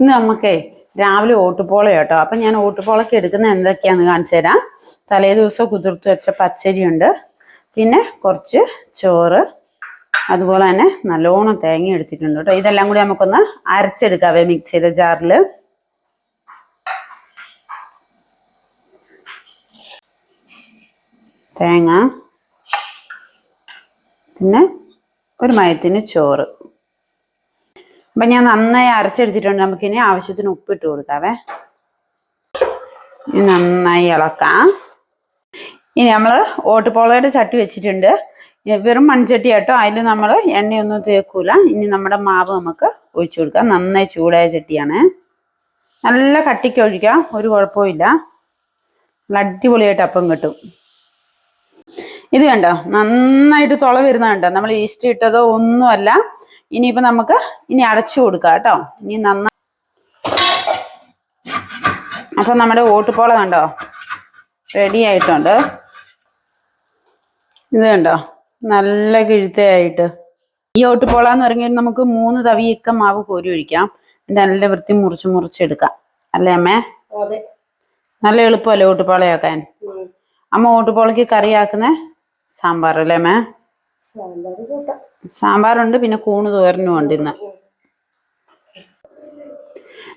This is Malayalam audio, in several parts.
ഇന്ന് നമുക്കേ രാവിലെ ഓട്ടുപോള കേട്ടോ അപ്പം ഞാൻ ഓട്ടുപോളയ്ക്ക് എടുക്കുന്ന എന്തൊക്കെയാന്ന് കാണിച്ചു തരാം. തലേ ദിവസം കുതിർത്ത് വെച്ച പച്ചരിയുണ്ട്. പിന്നെ കുറച്ച് ചോറ്. അതുപോലെ തന്നെ നല്ലോണം തേങ്ങ എടുത്തിട്ടുണ്ട് കേട്ടോ. ഇതെല്ലാം കൂടി നമുക്കൊന്ന് അരച്ചെടുക്കാവേ മിക്സിയുടെ ജാറിൽ. തേങ്ങ. പിന്നെ ഒരു മയത്തിന് ചോറ്. അപ്പം ഞാൻ നന്നായി അരച്ചെടുത്തിട്ടുണ്ട്. നമുക്കിനി ആവശ്യത്തിന് ഉപ്പിട്ട് കൊടുക്കാവേ. നന്നായി ഇളക്കാം. ഇനി നമ്മൾ ഓട്ടുപോളയുടെ ചട്ടി വെച്ചിട്ടുണ്ട്. വെറും മൺചട്ടി കേട്ടോ അതിൽ നമ്മൾ എണ്ണയൊന്നും തേക്കൂല. ഇനി നമ്മുടെ മാവ് നമുക്ക് ഒഴിച്ചു കൊടുക്കാം. നന്നായി ചൂടായ ചട്ടിയാണ്. നല്ല കട്ടിക്ക് ഒഴിക്കാം. ഒരു കുഴപ്പമില്ല നല്ല അടിപൊളിയായിട്ട് അപ്പം കിട്ടും. ഇത് കണ്ടോ? നന്നായിട്ട് തുള വരുന്ന കണ്ടോ? നമ്മൾ ഈസ്റ്റ് ഇട്ടതോ ഒന്നുമല്ല. ഇനിയിപ്പോൾ നമുക്ക് ഇനി അടച്ചു കൊടുക്കാം കേട്ടോ. ഇനി നന്നായി അപ്പം നമ്മുടെ ഓട്ടുപോള കണ്ടോ? റെഡി ആയിട്ടുണ്ട്. ഇത് കണ്ടോ? നല്ല കിഴുത്തയായിട്ട്. ഈ ഓട്ടുപോള എന്ന് പറഞ്ഞാൽ നമുക്ക് മൂന്ന് തവിയൊക്കെ മാവ് കോരി ഒഴിക്കാം. നല്ല വൃത്തി മുറിച്ച് മുറിച്ചെടുക്കാം അല്ലേ അമ്മേ? നല്ല എളുപ്പമല്ലേ ഓട്ടുപോളയാക്കാൻ. അമ്മ ഓട്ടുപോളയ്ക്ക് കറിയാക്കുന്ന? സാമ്പാർ അല്ലേ മേ? സാമ്പാറുണ്ട് പിന്നെ കൂണ് തോരനും ഉണ്ട് ഇന്ന്.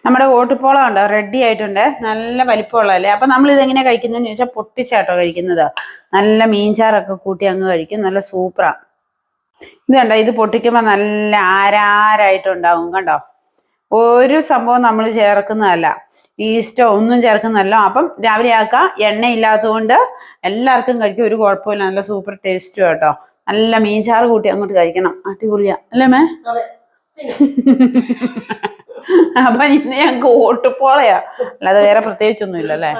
നമ്മുടെ ഓട്ടുപോളം ഉണ്ടോ റെഡി ആയിട്ടുണ്ട്. നല്ല വലിപ്പമുള്ളതല്ലേ? അപ്പൊ നമ്മൾ ഇതെങ്ങനെ കഴിക്കുന്നതെന്ന് ചോദിച്ചാൽ പൊട്ടിച്ചാട്ടോ കഴിക്കുന്നത്. നല്ല മീൻചാറൊക്കെ കൂട്ടി അങ്ങ് കഴിക്കും. നല്ല സൂപ്പറാ. ഇത് കണ്ടോ? ഇത് പൊട്ടിക്കുമ്പോൾ നല്ല ആരാരായിട്ടുണ്ടാവും. കണ്ടോ? ഒരു സംഭവം നമ്മൾ ചേർക്കുന്നതല്ല. ഈസ്റ്റോ ഒന്നും ചേർക്കുന്നതല്ല. അപ്പം രാവിലെ ആക്കാം എണ്ണ ഇല്ലാത്തതുകൊണ്ട് എല്ലാവർക്കും കഴിക്കും ഒരു കുഴപ്പമില്ല. നല്ല സൂപ്പർ ടേസ്റ്റും കേട്ടോ നല്ല മീൻചാറ് കൂട്ടി അങ്ങോട്ട് കഴിക്കണം. അടിപൊളിയാ. അല്ലേ മേ അപ്പൊ ഇന്ന് ഞങ്ങക്ക് ഓട്ടുപോളയാ. അല്ലാതെ വേറെ പ്രത്യേകിച്ചൊന്നും ഇല്ല അല്ലേ